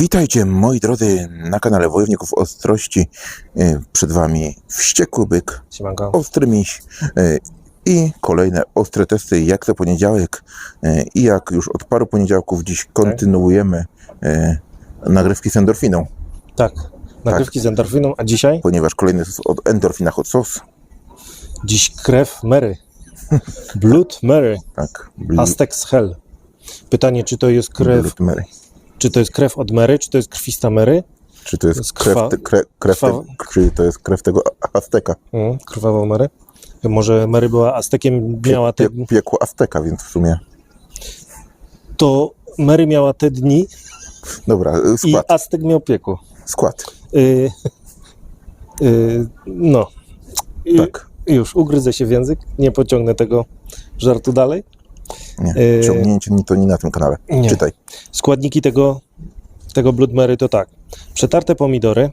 Witajcie moi drodzy na kanale Wojowników Ostrości. E, Przed Wami wściekły byk, Siemanko. ostry miś e, i kolejne ostre testy jak co poniedziałek e, i jak już od paru poniedziałków dziś kontynuujemy e, nagrywki z endorfiną, Tak, nagrywki z endorfiną, a dzisiaj? ponieważ kolejny jest od endorfina hot sauce. Dziś krew Mary. Blood Mary. Tak, Aztecs Hell. Pytanie, czy to jest krew. Czy to jest krew od Mary, czy to jest krwista Mary? Czy to jest, To jest krew, krwa- te, kre, krew krwawa- te, czy to jest krew tego Azteka? Mm, krwawa Mary? Może Mary była Aztekiem, miała te... Pie, piekło Azteka, więc w sumie. To Mary miała te dni Dobra, i skład. Aztek miał piekło. Skład. Y, y, no. I Tak. Już, ugryzę się w język, nie pociągnę tego żartu dalej. Nie, Yy, ciągnięcie ni to nie na tym kanale. nie. Czytaj. Składniki tego, tego Blood Mary to tak. Przetarte pomidory,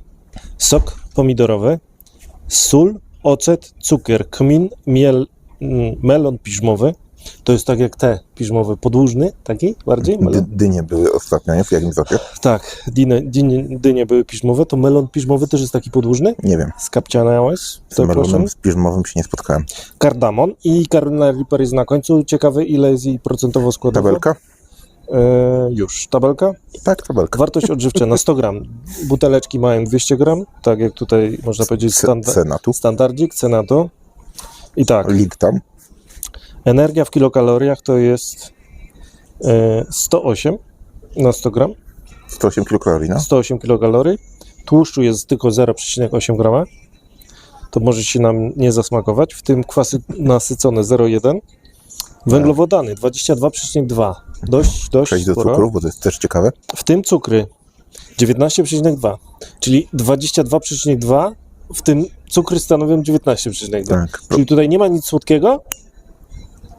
sok pomidorowy, sól, ocet, cukier, kmin, miel, mm, melon piżmowy. To jest tak jak te piżmowy, podłużny taki bardziej? Melon? dynie były ostatnio, nie? W jakim sosie? Tak, dynie, dynie, dynie były piżmowe. To melon piżmowy też jest taki podłużny? Nie wiem. Z To proszę. melonem z piżmowym się nie spotkałem. Kardamon i Carolina Reaper jest na końcu. Ciekawy ile jest jej procentowo składowo? Tabelka? E, już, tabelka. Tak, tabelka. Wartość odżywcza na 100 gram. Buteleczki mają 200 gram, tak jak tutaj można powiedzieć cena tu. standardzik, cena to. I tak, Lig tam. Energia w kilokaloriach to jest e, 108 na 100 gram, 108 kilokalorii, no. 108 kilokalorii. Tłuszczu jest tylko 0,8 grama. To może się nam nie zasmakować. W tym kwasy nasycone 0,1. Węglowodany 22,2. Dość, dość Przejść do sporo. cukrów, bo to jest też ciekawe. w tym cukry 19,2, czyli 22,2, w tym cukry stanowią 19,2. Tak. Czyli tutaj nie ma nic słodkiego,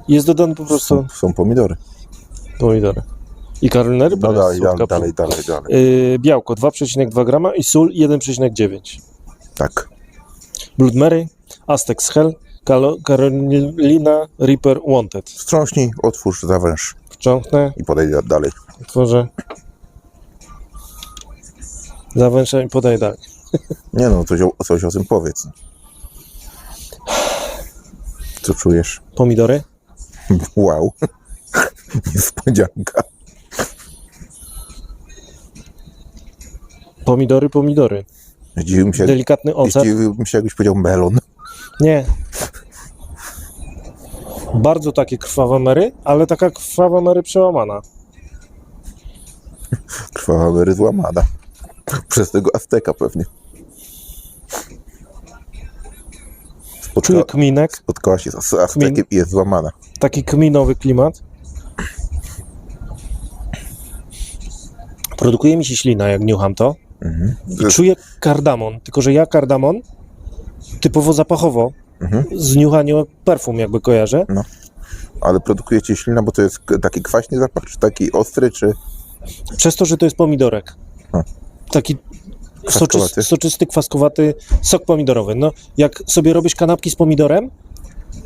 jest dodany po prostu są, pomidory. pomidory. I karolinery No dalej, dalej, dalej, dalej, dalej. Yy, białko 2,2 grama i sól 1,9. Tak. Blood Mary, Aztecs Hell, Calo- Carolina Reaper Wanted. Wstrząśnij, otwórz, zawęż Wciągnę, i podaj da- dalej. otworzę. Zawęszę i podaję dalej. Nie no, coś o, coś o tym powiedz. Co czujesz? Pomidory. Wow. Niespodzianka. Pomidory, pomidory. Zdziwiłbym się, Delikatny ocet. zdziwiłbym się jakbyś powiedział melon. Nie. Bardzo takie krwawe Mary, ale taka krwawa Mary przełamana. Krwawa Mary złamana. Przez tego Azteka pewnie. Spotka, Czuję kminek, spotkała się z Aztekiem i jest złamana. taki kminowy klimat. Produkuje mi się ślina, jak niucham to. I czuję kardamon, tylko że ja kardamon typowo zapachowo Mhm. z niuchaniem perfum jakby kojarzę. Ale produkuje ci ślina, bo to jest taki kwaśny zapach, czy taki ostry, czy... Przez to, że to jest pomidorek. A. Taki Kwaskowaty. soczysty, soczysty, kwaskowaty sok pomidorowy. No, jak sobie robisz kanapki z pomidorem,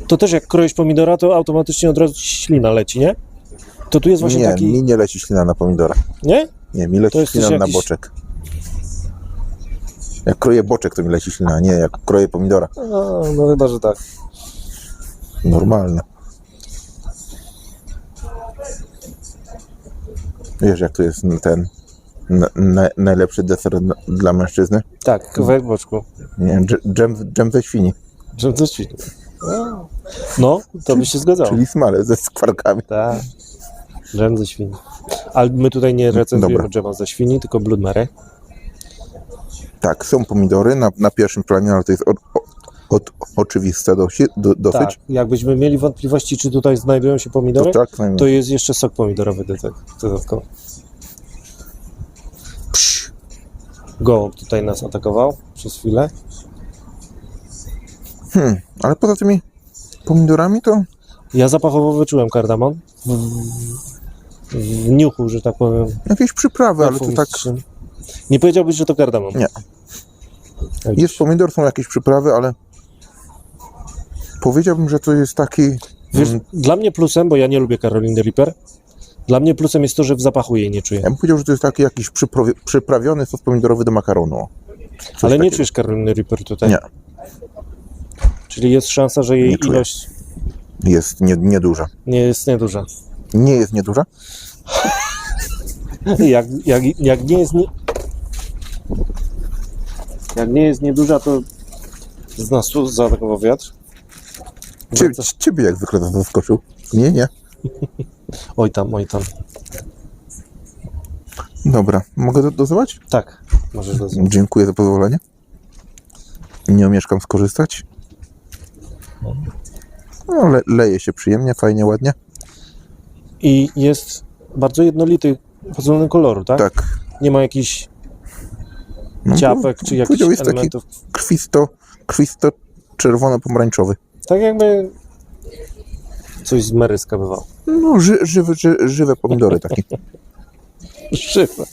to też jak kroisz pomidora, to automatycznie od razu ślina leci, nie? To tu jest właśnie nie, taki... mi nie leci ślina na pomidora. Nie? Nie, mi leci ślina też na jakiś- boczek. Jak kroję boczek, to mi leci ślina, nie jak kroję pomidora. No, no chyba, że tak. Normalne. Wiesz, jak to jest ten na, na, najlepszy deser na, dla mężczyzny? Tak, kawałek boczku. Nie, dż- dżem, dżem ze świni, Żebym coś ćwiczył. No, to by się zgadzało. czyli smale ze skwarkami. Tak. Dżem ze świni. Ale my tutaj nie recenzujemy Dobra. dżema ze świni, tylko Blood Mary. Tak, są pomidory na, na pierwszym planie, ale to jest od, od, oczywiste dosi, do, dosyć. Tak. Jakbyśmy mieli wątpliwości, czy tutaj znajdują się To pomidory, tak, no, to jest jeszcze sok pomidorowy dodatkowo. Psz. Gołąb tutaj nas atakował przez chwilę. hmm, ale poza tymi pomidorami to Ja zapachowo wyczułem kardamon. W, w niuchu, że tak powiem. jakieś przyprawy, ale to tak. Nie powiedziałbyś, że to kardamon. Nie. Jest pomidor, są jakieś przyprawy, ale powiedziałbym, że to jest taki Wiesz, mm, dla mnie plusem, bo ja nie lubię Caroliny Reaper, Dla mnie plusem jest to, że w zapachu jej nie czuję. Ja bym powiedział, że to jest taki jakiś przyprawi- przyprawiony sos pomidorowy do makaronu. Coś Ale nie takiego. czujesz Caroliny Reaper tutaj? Nie, Czyli jest szansa, że jej Nie czuję. ilość jest nie, nieduża. nie jest nieduża. Nie jest nieduża? Jak, jak, jak nie jest nie... Jak nie jest nieduża, to z nas tu zaatakował wiatr. Cie, ciebie jak zwykle to zaskoczył. Nie, nie. Oj tam, oj tam. Dobra, mogę do- dozować? Tak, możesz dozwać. Dziękuję za pozwolenie. Nie omieszkam skorzystać. No, le, leje się przyjemnie, fajnie, ładnie. I jest bardzo jednolity pod względem koloru, tak? Tak. Nie ma jakichś No, ciapek czy jakichś powiedział, jest taki elementów. krwisto, krwisto czerwono-pomarańczowy. Tak jakby coś z Meryska bywało. No, ży, żywe, ży, żywe pomidory takie. Żywe.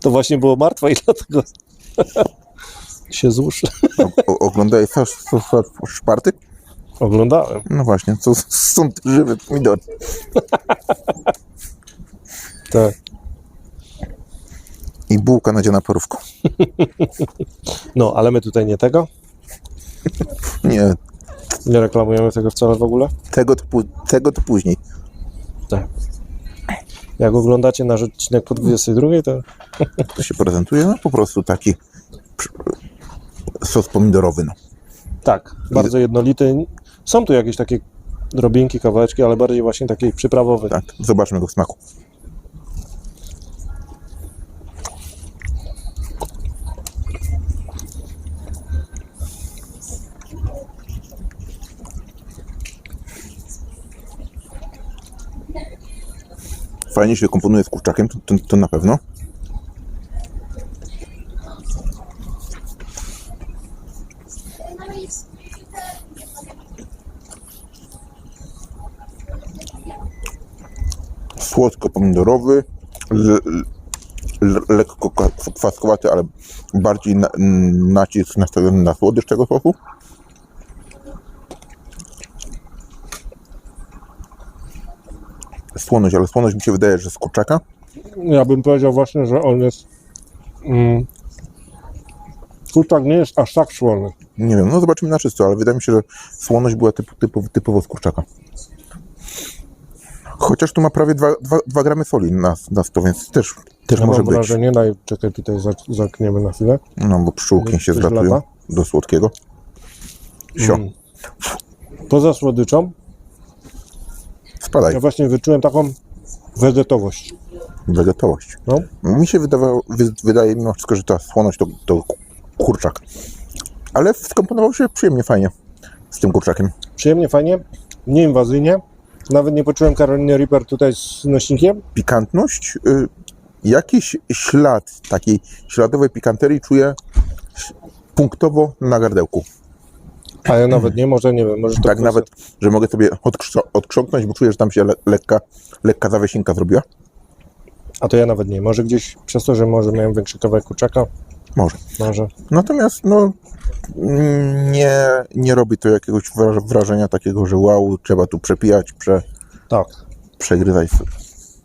To właśnie było martwe i dlatego się złóż. O, o, oglądałeś sos, sos, sos szparty? Oglądałem. No właśnie, to są te żywe pomidory. Tak. I bułka nadziana parówką. No, ale my tutaj nie tego. Nie, Nie reklamujemy tego wcale w ogóle. tego to, tego to później. Tak. Jak oglądacie nasz odcinek po 22, to To się prezentuje, no po prostu taki sos pomidorowy, no. tak, bardzo jednolity. Są tu jakieś takie drobinki, kawałeczki, ale bardziej właśnie taki przyprawowy. Tak, zobaczmy go w smaku. Fajnie się komponuje z kurczakiem, to, to, to na pewno. Słodko-pomidorowy, lekko kwa- kwaskowaty, ale bardziej na, nacisk nastawiony na słodycz tego sosu. Słoność, ale słoność mi się wydaje, że z kurczaka. Ja bym powiedział właśnie, że on jest. Mm, kurczak nie jest aż tak słony. Nie wiem, no zobaczymy na czysto, ale wydaje mi się, że słoność była typu, typu, typowo z kurczaka. Chociaż tu ma prawie 2 gramy soli na, na 100, więc też, też Ja może mam być. wrażenie, daj, czekaj, tutaj zamkniemy na chwilę. No, bo pszczółki się zlatują lata? do słodkiego. Sio, Mm. Poza słodyczą, spadaj, ja właśnie wyczułem taką wegetowość. wegetowość. No, Mi się wydawało, wy, wydaje mimo wszystko, że ta słoność to, to kurczak. Ale skomponował się przyjemnie, fajnie z tym kurczakiem. przyjemnie, fajnie, nieinwazyjnie. Nawet nie poczułem Caroliny Reaper tutaj z nośnikiem. Pikantność, y, jakiś ślad takiej śladowej pikanterii czuję punktowo na gardełku. A ja nawet nie, może nie wiem, może to Tak kwestia- nawet, że mogę sobie odkrzo- odkrząknąć, bo czuję, że tam się le- lekka, lekka zawiesinka zrobiła. A to ja nawet nie, może gdzieś przez to, że może miałem większy kawałek kurczaka, Może. może. Natomiast no, mm, nie, nie robi to jakiegoś wra- wrażenia takiego, że wow, trzeba tu przepijać, prze, Tak. przegryzać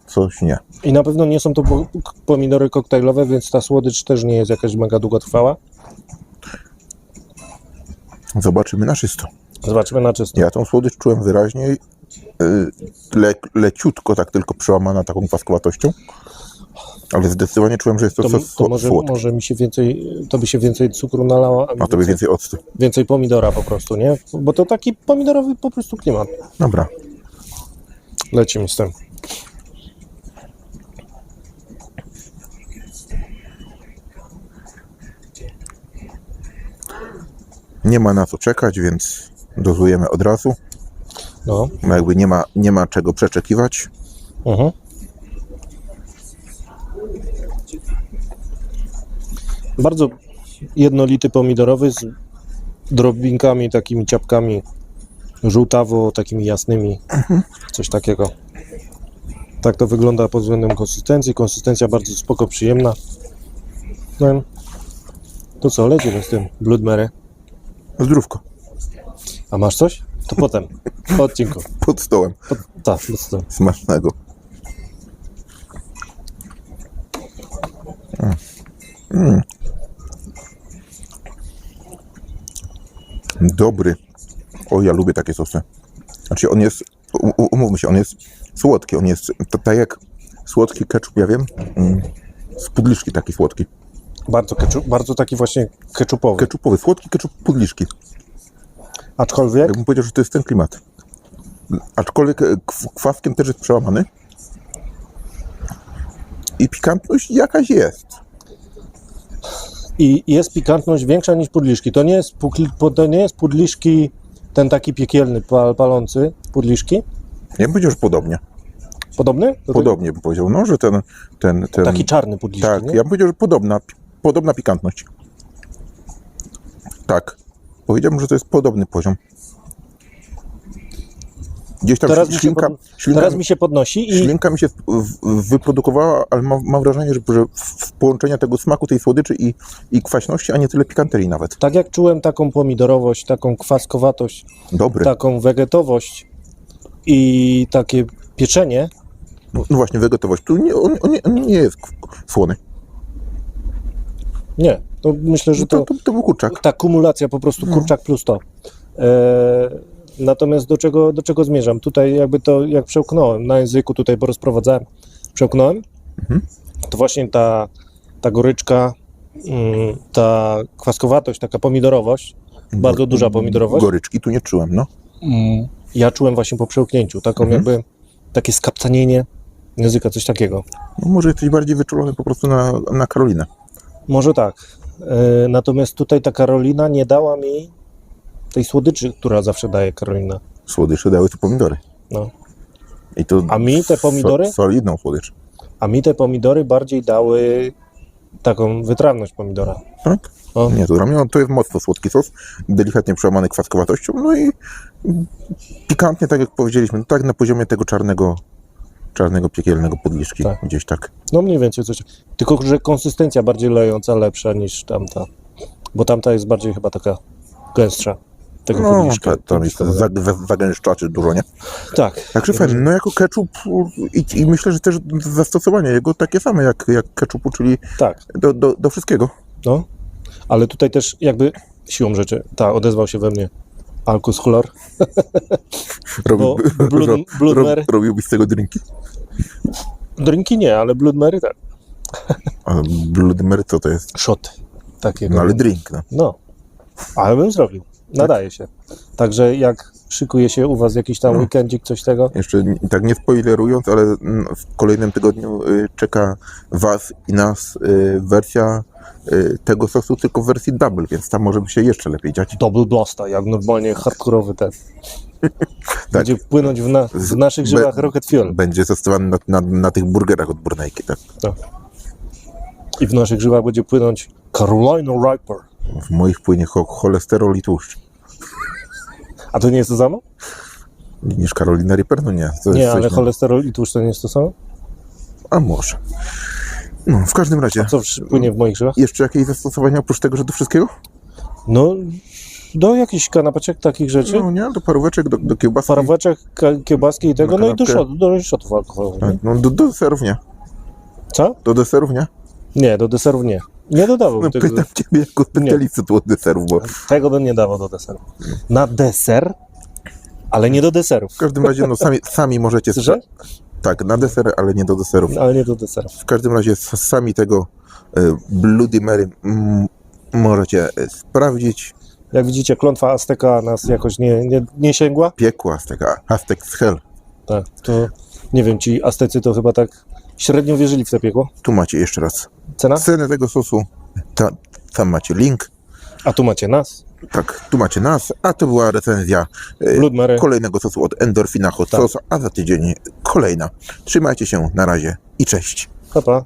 coś, nie. I na pewno nie są to po- pomidory koktajlowe, więc ta słodycz też nie jest jakaś mega długotrwała. Zobaczymy na czysto. Zobaczymy na czysto. Ja tą słodycz czułem wyraźnie, y, le, leciutko tak tylko przełamana taką kwaskowatością, ale zdecydowanie czułem, że jest to, To, sos to może, może mi się więcej, to by się więcej cukru nalało, a mi A tobie więcej, więcej octu. więcej pomidora po prostu, nie? Bo to taki pomidorowy po prostu klimat. Dobra. Lecimy z tym. Nie ma na co czekać, więc dozujemy od razu. No. Jakby nie ma, nie ma czego przeczekiwać. Mhm. Bardzo jednolity pomidorowy z drobinkami, takimi ciapkami żółtawo, takimi jasnymi, coś takiego. Tak to wygląda pod względem konsystencji. Konsystencja bardzo spoko, przyjemna. No, to co, lecimy z tym Blood Mary. Zdrówko. A masz coś? To potem, po odcinku. Pod stołem. Pod, tak, pod stołem. Smacznego. Mm. Mm. Dobry. O, ja lubię takie sosy. Znaczy on jest, umówmy się, on jest słodki. On jest tak jak słodki ketchup, ja wiem, mm. z pudliszki taki słodki. Bardzo, keczup, bardzo taki właśnie keczupowy. Ketchupowy, słodki ketchup pudliszki. Aczkolwiek Jakbym powiedział, że to jest ten klimat. Aczkolwiek e, kw- kwaskiem też jest przełamany. I pikantność jakaś jest. i jest pikantność większa niż pudliszki. To nie jest, to nie jest pudliszki ten taki piekielny, pal, palący pudliszki. Ja bym powiedział, że podobnie. Podobny? Do Podobnie bym powiedział, no, że ten... ten, ten? Taki czarny pudliszki, Tak, nie? ja bym powiedział, że podobna, podobna pikantność. Tak. Powiedziałbym, że to jest podobny poziom. Gdzieś tam Teraz mi, się ślinka, pod... ślinka, Teraz mi się podnosi i ślinka mi się wyprodukowała, ale mam, mam wrażenie, że, że w- połączenia tego smaku, tej słodyczy i, i kwaśności, a nie tyle pikanterii nawet. tak jak czułem taką pomidorowość, taką kwaskowatość, Dobry. taką wegetowość i takie pieczenie, No właśnie, wegetowość. Tu nie, on, on, nie, on nie jest słony. Nie, to myślę, że To, to, to, to był kurczak. ta kumulacja po prostu kurczak plus to. E, natomiast do czego, do czego zmierzam? Tutaj jakby to, jak przełknąłem na języku, tutaj porozprowadzałem, przełknąłem, to właśnie ta, ta goryczka, mm, ta kwaskowatość, taka pomidorowość, bardzo duża pomidorowość, Goryczki tu nie czułem, no. mm, ja czułem właśnie po przełknięciu, taką Mhm. jakby takie skapcanienie języka, coś takiego. no. Może jesteś bardziej wyczulony po prostu na, na Karolinę. Może tak. E, natomiast tutaj ta Karolina nie dała mi tej słodyczy, która zawsze daje Karolina. Słodycze dały tu pomidory. No. I to A mi te pomidory? So, solidną słodycz. A mi te pomidory bardziej dały taką wytrawność pomidora. Tak? O. Nie, to dla mnie to jest mocno słodki sos, delikatnie przełamany kwaskowatością, no i pikantnie, tak jak powiedzieliśmy, no tak na poziomie tego czarnego, czarnego piekielnego podliszki, Tak. gdzieś tak. No mniej więcej coś. Tylko, że konsystencja bardziej lejąca, lepsza niż tamta. Bo tamta jest bardziej chyba taka gęstsza. Tego No, ta, tam jest za- za- zagęszczaczy dużo, nie? Tak. Także fajnie, no jako ketchup i, i myślę, że też zastosowanie jego takie same jak, jak ketchupu, czyli Tak. do, do, do wszystkiego. No. Ale tutaj też jakby siłą rzeczy, ta odezwał się we mnie Alkus chlor. Bo Blood- Blood Mary- robiłbyś z tego drinki? Drinki nie, ale Blood Mary tak. A Blood Mary co to jest? Shot. Takiego. No ale drink, no. No, ale bym zrobił. Nadaje się. Także jak szykuje się u Was jakiś tam No. weekendzik, coś tego, Jeszcze tak nie spoilerując, ale w kolejnym tygodniu y, czeka Was i nas y, wersja y, tego sosu, tylko w wersji double, więc tam może by się jeszcze lepiej dziać. double blasta, jak normalnie hardkorowy ten. Będzie płynąć w, na, w naszych be- żyłach Rocket Fuel. Będzie zastosowany na, na, na tych burgerach od Burnejki, tak? I w naszych żyłach będzie płynąć Carolina Reaper. W moich płynie cho cholesterol i tłuszcz. A to nie jest to samo? Niż Carolina Reaper? No nie. To Nie, ale no. cholesterol i tłuszcz to nie jest to samo? A może. No, w każdym razie, Co w- płynie w moich żyłach? jeszcze jakieś zastosowania oprócz tego, że do wszystkiego? No, do jakichś kanapeczek, takich rzeczy. No nie, do paróweczek, do, do kiełbasy. Paroweczek, ka- kiełbaski i tego, no i do, szot, do szotów alkoholowych. Tak, No, do, do deserów nie. Co? Do deserów nie. Nie, do deserów nie. Nie dodawałbym No, tego. pytam Ciebie jako specjalistę tu od deserów, bo Tego bym nie dawał do deseru. Na deser, ale nie do deserów. w każdym razie no, sami, sami możecie... Słyszę? Tak, na desery, ale nie do deserów. Ale nie do deserów. W każdym razie sami tego e, Bloody Mary mm, możecie e, sprawdzić. Jak widzicie, klątwa Azteka nas jakoś nie, nie, nie sięgła. Piekła z tego Aztec z Hell. Tak, to nie wiem, ci Aztecy to chyba tak średnio wierzyli w te piekło. Tu macie jeszcze raz Cena? cenę tego sosu. Ta, tam macie link. A tu macie nas. Tak, tu macie nas, a to była recenzja e, Blood Mary. kolejnego sosu od Endorfina Hot Tak. Sauce, a za tydzień kolejna. Trzymajcie się, na razie i cześć. Pa, pa.